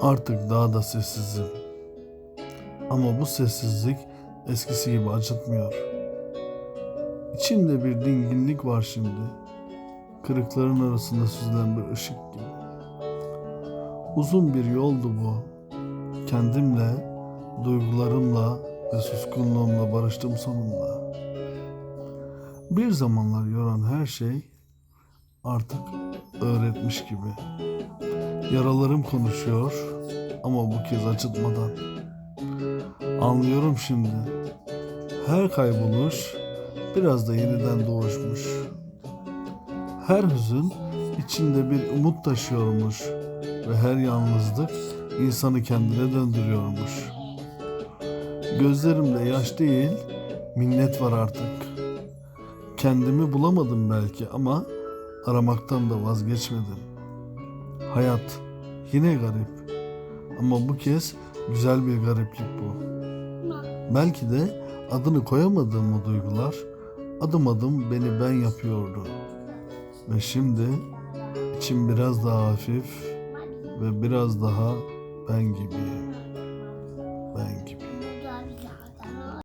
Artık daha da sessizim. Ama bu sessizlik eskisi gibi acıtmıyor. İçimde bir dinginlik var şimdi. Kırıkların arasında süzülen bir ışık gibi. Uzun bir yoldu bu. Kendimle, duygularımla ve suskunluğumla barıştım sonunda. Bir zamanlar yoran her şey artık öğretmiş gibi. Yaralarım konuşuyor ama bu kez acıtmadan. Anlıyorum şimdi. Her kayboluş biraz da yeniden doğuşmuş. Her hüzün içinde bir umut taşıyormuş ve her yalnızlık insanı kendine döndürüyormuş. Gözlerimde yaş değil, minnet var artık. Kendimi bulamadım belki ama aramaktan da vazgeçmedim. Hayat yine garip. Ama bu kez güzel bir gariplik bu. Belki de adını koyamadığım o duygular adım adım beni ben yapıyordu. Ve şimdi içim biraz daha hafif ve biraz daha ben gibi. Ben gibi.